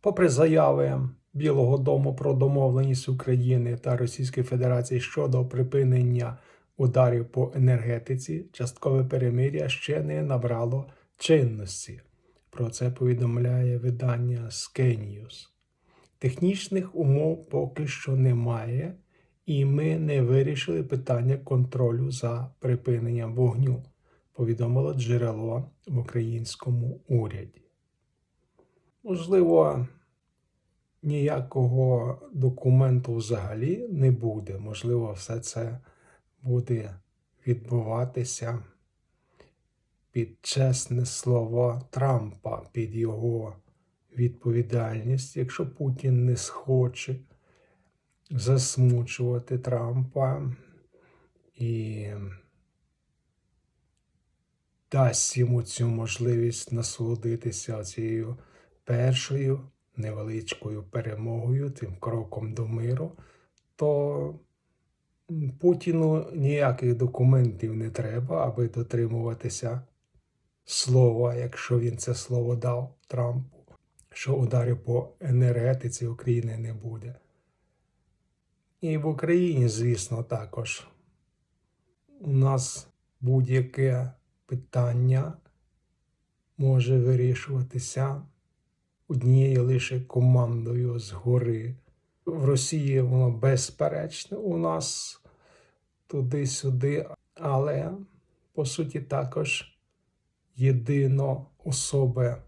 Попри заяви Білого Дому про домовленість України та Російської Федерації щодо припинення ударів по енергетиці, часткове перемир'я ще не набрало чинності. Про це повідомляє видання Sky News. Технічних умов поки що немає, і ми не вирішили питання контролю за припиненням вогню, повідомило джерело в українському уряді. Можливо, ніякого документу взагалі не буде. Можливо, все це буде відбуватися під чесне слово Трампа, під його відповідальність, якщо Путін не схоче засмучувати Трампа і дасть йому цю можливість насолодитися цією першою невеличкою перемогою, тим кроком до миру, то Путіну ніяких документів не треба, аби дотримуватися слова, якщо він це слово дав Трампу, що ударів по енергетиці України не буде. І в Україні, звісно, також у нас будь-яке питання може вирішуватися однією лише командою згори. В Росії воно безперечно у нас туди-сюди, але по суті також єдино особе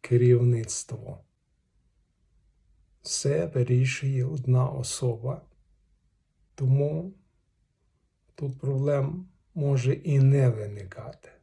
керівництво. Все вирішує одна особа. Тому тут проблем може і не виникати.